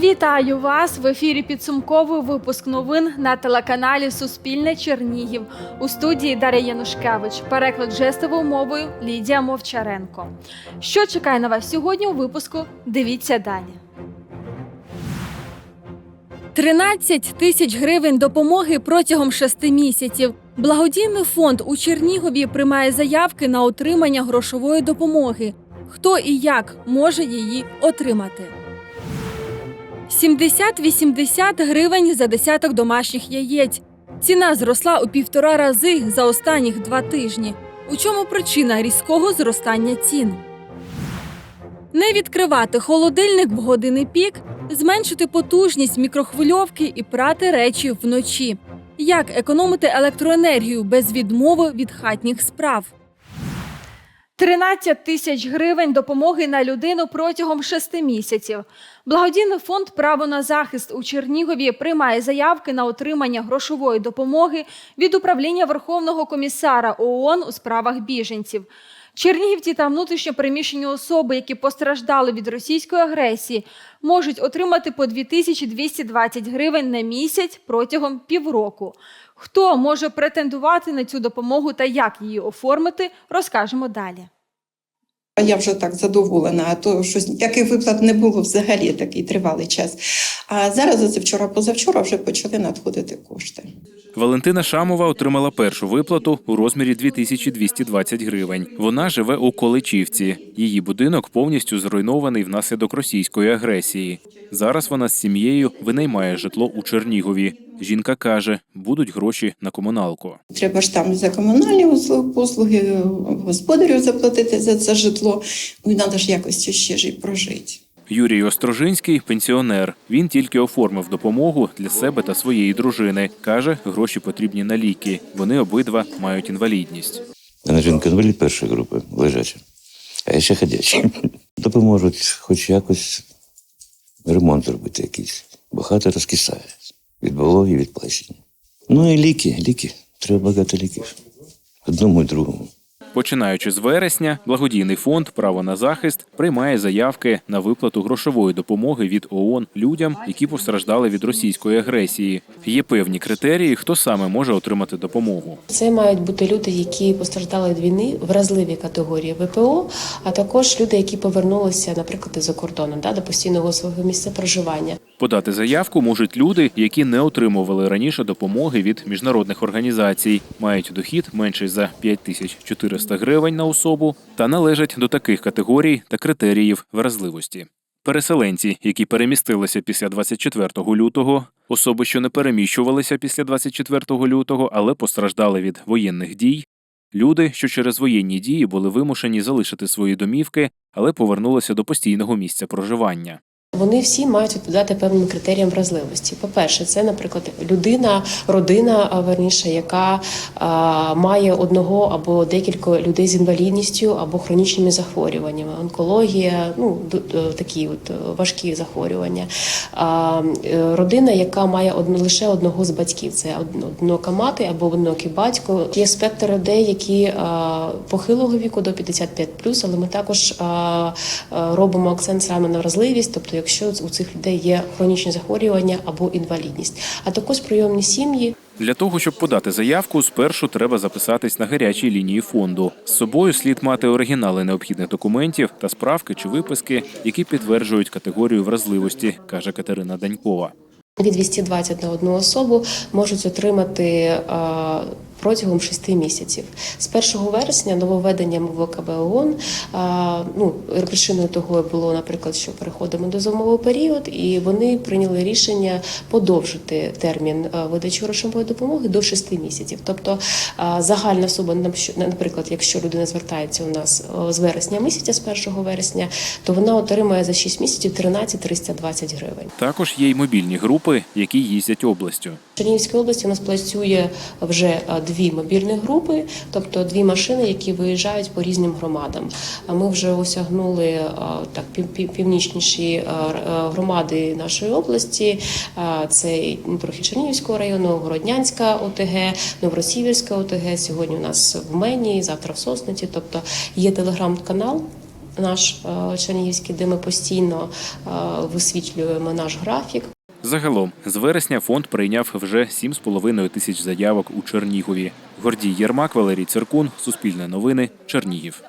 Вітаю вас в ефірі. Підсумковий випуск новин на телеканалі Суспільне Чернігів у студії Дар'я Янушкевич. Переклад жестовою мовою Лідія Мовчаренко. Що чекає на вас сьогодні у випуску? Дивіться далі. 13 тисяч гривень допомоги протягом шести місяців. Благодійний фонд у Чернігові приймає заявки на отримання грошової допомоги. Хто і як може її отримати? 70-80 гривень за десяток домашніх яєць. Ціна зросла у півтора рази за останніх два тижні. У чому причина різкого зростання цін? Не відкривати холодильник в години пік, зменшити потужність мікрохвильовки і прати речі вночі. Як економити електроенергію без відмови від хатніх справ? 13 тисяч гривень допомоги на людину протягом шести місяців. Благодійний фонд Право на захист у Чернігові приймає заявки на отримання грошової допомоги від управління Верховного комісара ООН у справах біженців. Чернігівці та внутрішньопереміщені особи, які постраждали від російської агресії, можуть отримати по 2220 гривень на місяць протягом півроку. Хто може претендувати на цю допомогу та як її оформити, розкажемо далі. Я вже так задоволена, а то щось ніяких виплат не було взагалі такий тривалий час. А зараз, оце вчора, позавчора, вже почали надходити кошти. Валентина Шамова отримала першу виплату у розмірі 2220 гривень. Вона живе у Количівці. Її будинок повністю зруйнований внаслідок російської агресії. Зараз вона з сім'єю винаймає житло у Чернігові. Жінка каже, будуть гроші на комуналку. Треба ж там за комунальні послуги, господарю заплатити за це житло. Ну і треба ж якось ще ж і прожити. Юрій Острожинський пенсіонер. Він тільки оформив допомогу для себе та своєї дружини. каже, гроші потрібні на ліки. Вони обидва мають інвалідність. Вона жінка інвалід першої групи, лежача, а я ще ходячий. Допоможуть хоч якось ремонт зробити якийсь, бо хата розкисає від вологи і від плесені. Ну і ліки, ліки. Треба багато ліків. Одному і другому. Починаючи з вересня, благодійний фонд Право на захист приймає заявки на виплату грошової допомоги від ООН людям, які постраждали від російської агресії. Є певні критерії, хто саме може отримати допомогу. Це мають бути люди, які постраждали від війни, вразливі категорії ВПО, а також люди, які повернулися, наприклад, із-за кордону да, до постійного свого місця проживання. Подати заявку можуть люди, які не отримували раніше допомоги від міжнародних організацій, мають дохід менший за 5400 гривень на особу та належать до таких категорій та критеріїв вразливості. Переселенці, які перемістилися після 24 лютого, особи, що не переміщувалися після 24 лютого, але постраждали від воєнних дій, люди, що через воєнні дії були вимушені залишити свої домівки, але повернулися до постійного місця проживання. Вони всі мають відповідати певним критеріям вразливості. По-перше, це, наприклад, людина, родина, верніше, яка а, має одного або декілька людей з інвалідністю або хронічними захворюваннями, онкологія, ну такі от е, важкі захворювання. А, е, родина, яка має одно, лише одного з батьків, це од- одинока мати або одинокий батько. Є спектр людей, які а, похилого віку до 55+, але ми також а, робимо акцент саме на вразливість, тобто якщо у цих людей є хронічні захворювання або інвалідність, а також прийомні сім'ї. Для того, щоб подати заявку, спершу треба записатись на гарячій лінії фонду. З собою слід мати оригінали необхідних документів та справки чи виписки, які підтверджують категорію вразливості, каже Катерина Данькова. Від 220 на одну особу можуть отримати а, протягом 6 місяців. З 1 вересня нововведенням ВКБ ООН, ну, причиною того було, наприклад, що переходимо до зимовий період, і вони прийняли рішення подовжити термін видачі грошової допомоги до 6 місяців. Тобто загальна сума, наприклад, якщо людина звертається у нас з вересня місяця, з 1 вересня, то вона отримає за 6 місяців 13 320 гривень. Також є й мобільні групи, які їздять областю. В Чернігівській області у нас працює вже дві мобільні групи, тобто дві машини, які виїжджають по різним громадам. А Ми вже осягнули так пів- пів- північніші р- а, громади нашої області. Це трохи Чернігівського району, Городнянська ОТГ, Новоросіївська ОТГ. Сьогодні у нас в Мені, завтра в Сосниці. Тобто є телеграм-канал наш е, Чернігівський, де ми постійно е, висвітлюємо наш графік. Загалом з вересня фонд прийняв вже 7,5 тисяч заявок у Чернігові. Гордій Єрмак, Валерій Циркун, Суспільне новини, Чернігів.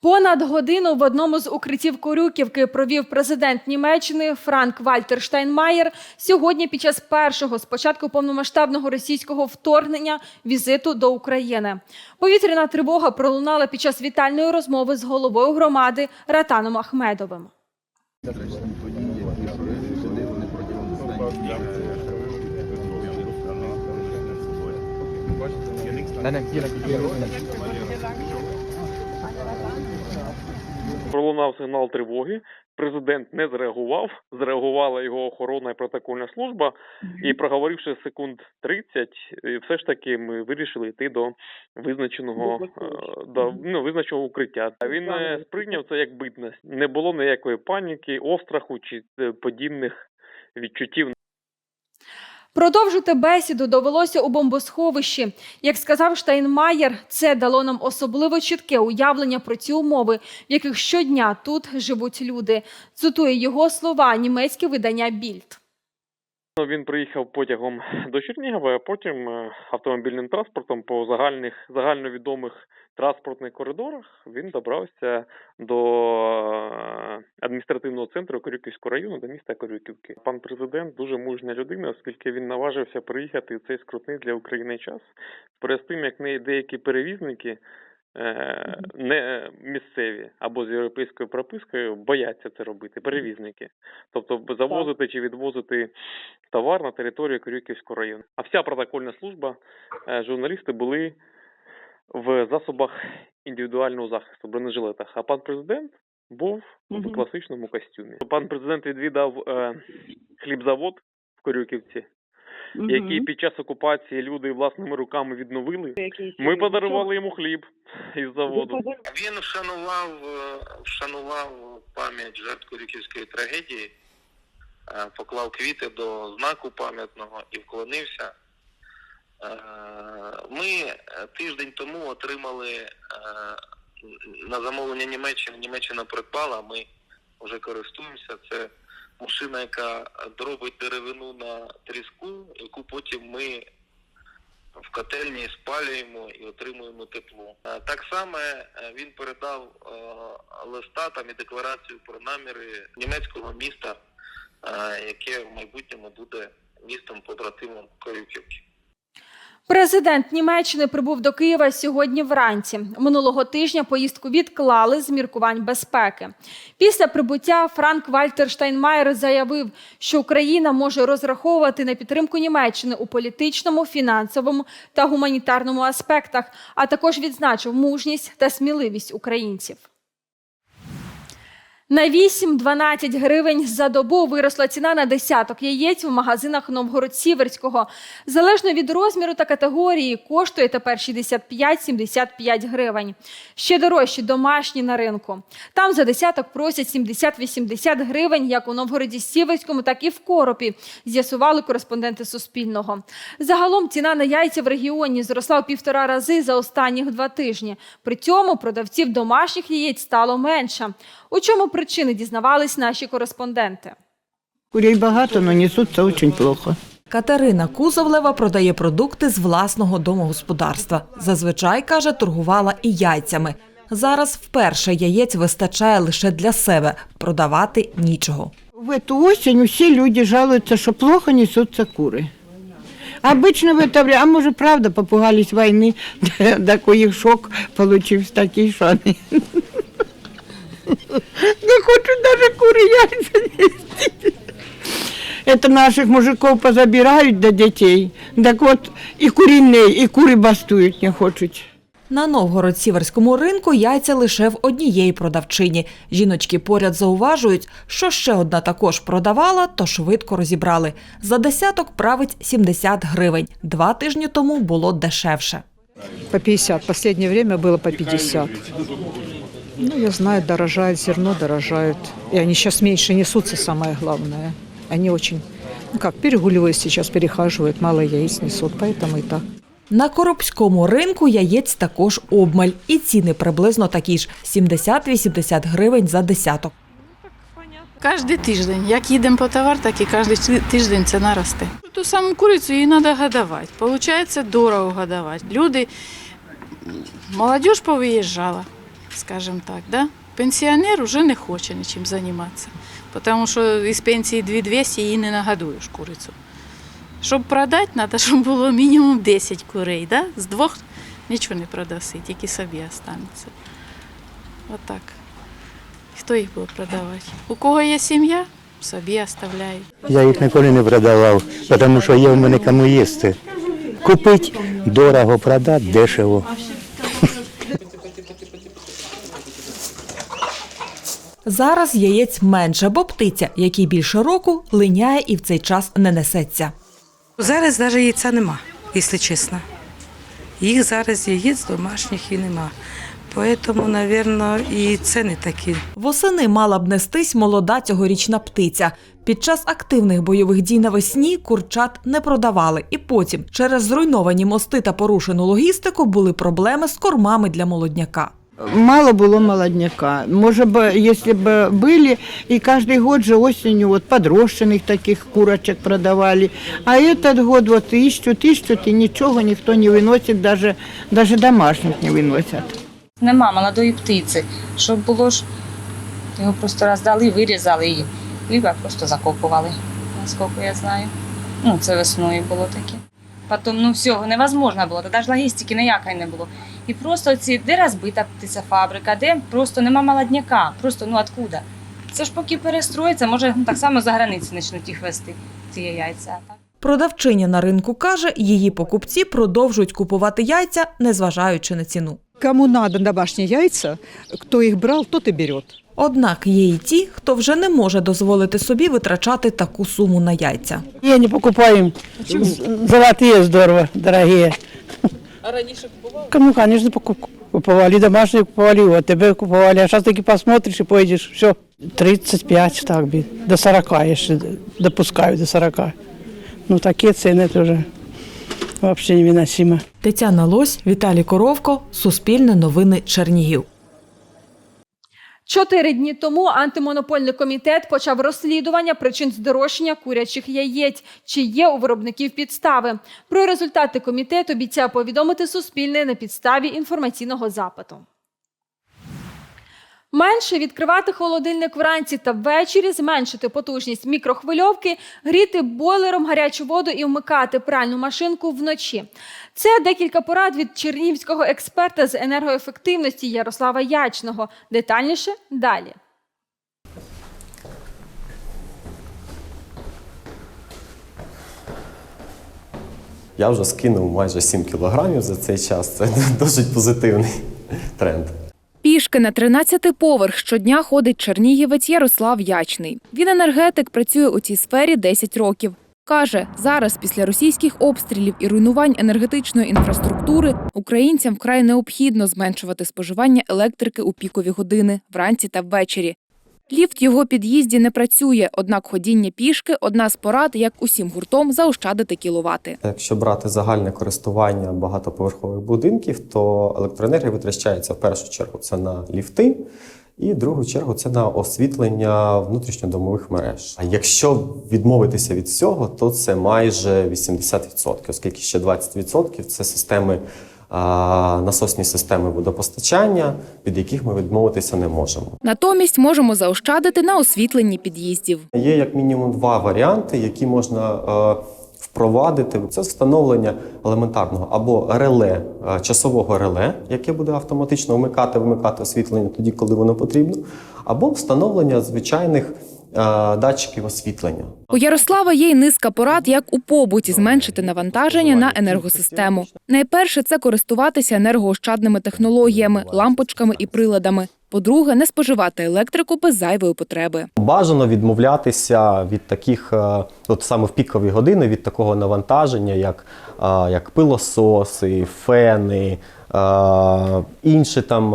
Понад годину в одному з укриттів Корюківки провів президент Німеччини Франк Вальтер Штайнмаєр сьогодні під час першого з початку повномасштабного російського вторгнення візиту до України. Повітряна тривога пролунала під час вітальної розмови з головою громади Ратаном Ахмедовим. Пролунав сигнал тривоги. Президент не зреагував. Зреагувала його охорона і протокольна служба. І проговоривши секунд 30, все ж таки ми вирішили йти до визначеного е, до ну, визначеного укриття. Він е, сприйняв це як битність. Не було ніякої паніки, остраху чи е, подібних відчуттів. Продовжити бесіду довелося у бомбосховищі. Як сказав Штайнмаєр, це дало нам особливо чітке уявлення про ці умови, в яких щодня тут живуть люди. Цитує його слова німецьке видання Більд. Ну, Він приїхав потягом до Чернігова, а потім е, автомобільним транспортом по загальних загальновідомих транспортних коридорах він добрався до е, адміністративного центру Корюківського району до міста Корюківки. Пан президент дуже мужня людина, оскільки він наважився приїхати в цей скрутний для України час. Перед тим як не деякі перевізники. е, Не місцеві або з європейською пропискою бояться це робити, перевізники. Тобто завозити чи відвозити товар на територію Корюківського району. А вся протокольна служба, е, журналісти були в засобах індивідуального захисту, бронежилетах. А пан президент був в класичному костюмі. Пан президент відвідав е, хлібзавод в Корюківці, який під час окупації люди власними руками відновили. Ми подарували йому хліб із заводу. Він вшанував, е, вшанував пам'ять жертв Корюківської трагедії, е, поклав квіти до знаку пам'ятного і вклонився. Е, Ми е, тиждень тому отримали е, на замовлення Німеччини. Німеччина придбала, ми вже користуємося. Це машина, яка дробить деревину на тріску, яку потім ми в котельні спалюємо і отримуємо тепло. Так само він передав листа там і декларацію про наміри німецького міста, яке в майбутньому буде містом побратимом Корюківки. Президент Німеччини прибув до Києва сьогодні вранці. Минулого тижня поїздку відклали з міркувань безпеки. Після прибуття Франк Вальтер Штайнмаєр заявив, що Україна може розраховувати на підтримку Німеччини у політичному, фінансовому та гуманітарному аспектах, а також відзначив мужність та сміливість українців. На 8-12 гривень за добу виросла ціна на десяток яєць в магазинах Новгород-Сіверського. Залежно від розміру та категорії, коштує тепер 65-75 гривень. Ще дорожчі домашні на ринку. Там за десяток просять 70-80 гривень, як у Новгороді-Сіверському, так і в Коропі, з'ясували кореспонденти Суспільного. Загалом ціна на яйця в регіоні зросла в півтора рази за останніх два тижні. При цьому продавців домашніх яєць стало менше. У чому причини дізнавались наші кореспонденти? Курей багато, але несуться дуже плохо. Катерина Кузовлева продає продукти з власного домогосподарства. Зазвичай каже, торгувала і яйцями. Зараз вперше яєць вистачає лише для себе, продавати нічого. В эту осень все люди жалуются, что плохо несутся куры. Обычно в это время, а может, правда, попугались войны, такой их шок получился такий, что они не хочут даже куры яйца нести. Это наших мужиков позабирают до детей. Так вот, и куриные, и куры бастуют не хочуть. На Новгород-Сіверському ринку яйця лише в однієї продавчині. Жіночки поряд зауважують, що ще одна також продавала, то швидко розібрали. За десяток править 70 гривень. Два тижні тому було дешевше. По 50. Последнее время было по 50. Ну, я знаю, дорожает, зерно дорожает. И они сейчас меньше несутся, самое главное. Они очень, ну как, перегуливают сейчас, перехаживают, мало яиц несут, поэтому и так. На коробському ринку яєць також обмаль, і ціни приблизно такі ж 70-80 гривень за десяток. Кожен тиждень. Як їдемо по товар, так і кожен тиждень ціна росте. Ту саму курицю її треба годувати. Получається дорого годувати. Люди, молодь повиїжджала, скажімо так, да? пенсіонер вже не хоче нічим займатися. Тому що із пенсії 2200 її не нагодуєш курицю. Щоб продати, треба, щоб було мінімум 10 курей. Да? З двох нічого не продаси, тільки собі останеться. Отак. Хто їх буде продавати? У кого є сім'я, собі оставляють. Я їх ніколи не продавав, тому що є в мене кому їсти. Купити дорого, продати дешево. Зараз яєць менше, бо птиця, який більше року, линяє і в цей час не несеться. Зараз навіть яйця нема, якщо чесно. Їх зараз яєць домашніх і нема. Тому, мабуть, і ціни такі. Восени мала б нестись молода цьогорічна птиця. Під час активних бойових дій навесні курчат не продавали, і потім через зруйновані мости та порушену логістику були проблеми з кормами для молодняка. Мало было молодняка. Может бы, если бы были, и каждый год же осенью вот подрощенных таких курочек продавали. А этот год вот ищут, ищут, и ничего никто не выносит, даже, даже домашних не выносят. Нема молодої птиці. Щоб було ж, його просто роздали, вирізали її. Либо просто закопували, наскільки я знаю. Ну, це весною було таке. Потім, ну всього невозможно було, тоді ж логістики ніякої не було. І просто ці, де розбита птиця фабрика, де просто нема молодняка, просто ну откуда? Це ж поки перестроїться, може ну, так само за границі почнуть їх вести, ці яйця. Так? Продавчиня на ринку каже, її покупці продовжують купувати яйця, незважаючи на ціну. Кому надо домашние яйца, кто их брал, тот и берет. Однак є і ті, хто вже не може дозволити собі витрачати таку суму на яйця. Я не покупаю. Золотые здорово, дорогие. А раніше купували? Ну, конечно, покуп- купували, Домашние куповали, вот тебе купували. А зараз таки посмотриш і поїдеш, Все. 35 так би. До 40 ще допускаю, до 40. Ну, такі ціни теж взагалі невиносимо. Тетяна Лось, Віталій Коровко, Суспільне новини Чернігів. Чотири дні тому антимонопольний комітет почав розслідування причин здорожчання курячих яєць, чи є у виробників підстави. Про результати комітет обіцяв повідомити Суспільне на підставі інформаційного запиту. Менше відкривати холодильник вранці та ввечері, зменшити потужність мікрохвильовки, гріти бойлером гарячу воду і вмикати пральну машинку вночі. Це декілька порад від чернігівського експерта з енергоефективності Ярослава Ячного. Детальніше далі. Я вже скинув майже 7 кілограмів за цей час. Це досить позитивний тренд. Пішки на 13-й поверх щодня ходить чернігівець Ярослав Ячний. Він енергетик, працює у цій сфері 10 років. Каже, зараз після російських обстрілів і руйнувань енергетичної інфраструктури українцям вкрай необхідно зменшувати споживання електрики у пікові години вранці та ввечері. Ліфт в його під'їзді не працює, однак ходіння пішки одна з порад, як усім гуртом заощадити кіловати. Якщо брати загальне користування багатоповерхових будинків, то електроенергія витрачається в першу чергу це на ліфти, і в другу чергу це на освітлення внутрішньодомових мереж. А якщо відмовитися від всього, то це майже 80%, оскільки ще 20% це системи. Насосні системи водопостачання, від яких ми відмовитися не можемо. Натомість можемо заощадити на освітленні під'їздів. Є як мінімум два варіанти, які можна е, впровадити. Це встановлення елементарного або реле, е, часового реле, яке буде автоматично вмикати, вмикати освітлення тоді, коли воно потрібно, або встановлення звичайних датчиків освітлення. У Ярослава є й низка порад, як у побуті зменшити навантаження на енергосистему. Найперше це користуватися енергоощадними технологіями, лампочками і приладами. По-друге, не споживати електрику без зайвої потреби. Бажано відмовлятися від таких, е, от саме в пікові години, від такого навантаження, як, е, як пилососи, фени, е, інші там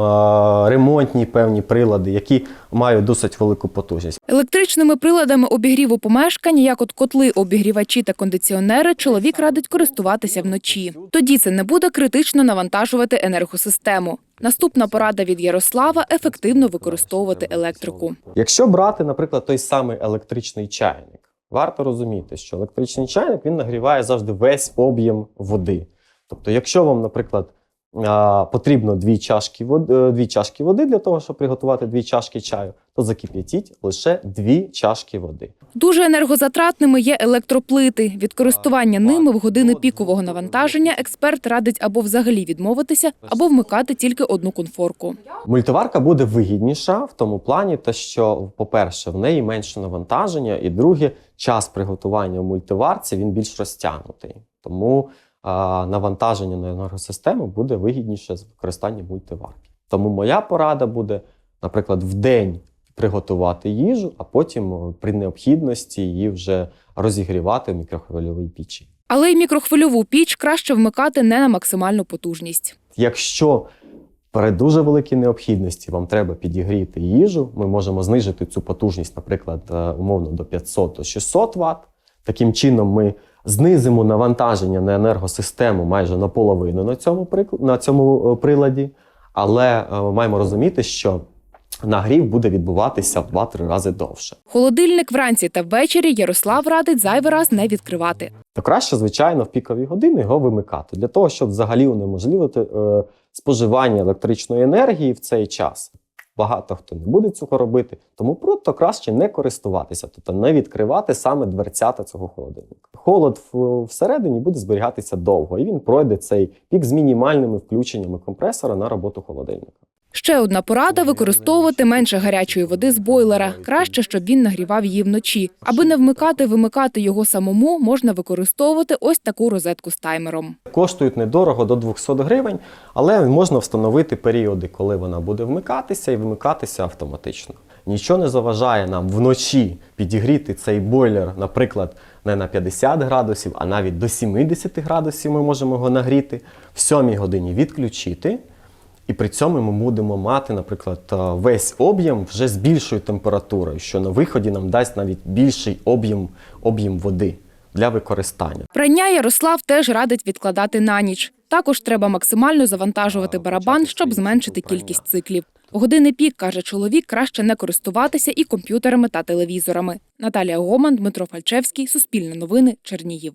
ремонтні певні прилади, які мають досить велику потужність. Електричними приладами обігріву помешкання, як от котли, обігрівачі та кондиціонери, чоловік радить користуватися вночі. Тоді це не буде критично навантажувати енергосистему. Наступна порада від Ярослава ефективно використовувати електрику. Якщо брати, наприклад, той самий електричний чайник, варто розуміти, що електричний чайник він нагріває завжди весь об'єм води. Тобто, якщо вам, наприклад, потрібно дві чашки води, дві чашки води для того, щоб приготувати дві чашки чаю, то закип'ятіть лише дві чашки води. Дуже енергозатратними є електроплити. Від користування ними в години пікового навантаження експерт радить або взагалі відмовитися, або вмикати тільки одну конфорку. Мультиварка буде вигідніша в тому плані, те, що, по-перше, в неї менше навантаження, і друге, час приготування в мультиварці він більш розтягнутий. Тому навантаження на енергосистему буде вигідніше з використанням мультиварки. Тому моя порада буде, наприклад, в день приготувати їжу, а потім при необхідності її вже розігрівати в мікрохвильовій печі. Але й мікрохвильову піч краще вмикати не на максимальну потужність. Якщо при дуже великій необхідності вам треба підігріти їжу, ми можемо знижити цю потужність, наприклад, е, умовно до 500-600 Вт. Таким чином, ми знизимо навантаження на енергосистему майже наполовину на цьому прикл- на цьому е, приладі, але е, маємо розуміти, що нагрів буде відбуватися в 2-3 рази довше. Холодильник вранці та ввечері Ярослав радить зайвий раз не відкривати. то краще, звичайно, в пікові години його вимикати для того, щоб взагалі унеможливити е, споживання електричної енергії в цей час. Багато хто не буде цього робити, тому просто краще не користуватися, тобто не відкривати саме дверцята цього холодильника. Холод всередині буде зберігатися довго, і він пройде цей пік з мінімальними включеннями компресора на роботу холодильника. Ще одна порада використовувати менше гарячої води з бойлера. Краще, щоб він нагрівав її вночі. Аби не вмикати, вимикати його самому, можна використовувати ось таку розетку з таймером. Коштують недорого до 200 гривень, але можна встановити періоди, коли вона буде вмикатися і вимикатися автоматично. Нічого не заважає нам вночі підігріти цей бойлер, наприклад, не на 50 градусів, а навіть до 70 градусів ми можемо його нагріти, в 7 годині відключити. І при цьому ми будемо мати, наприклад, е, весь об'єм вже з більшою температурою, що на виході нам дасть навіть більший об'єм, об'єм води для використання. Прання Ярослав теж радить відкладати на ніч. Також треба максимально завантажувати барабан, щоб зменшити кількість циклів. У години пік, каже чоловік, краще не користуватися і комп'ютерами та телевізорами. Наталія Гоман, Дмитро Фальчевський, Суспільне новини, Чернігів.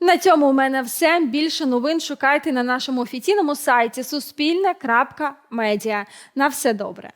На цьому у мене все. Більше новин шукайте на нашому офіційному сайті суспільне.медіа. На все добре.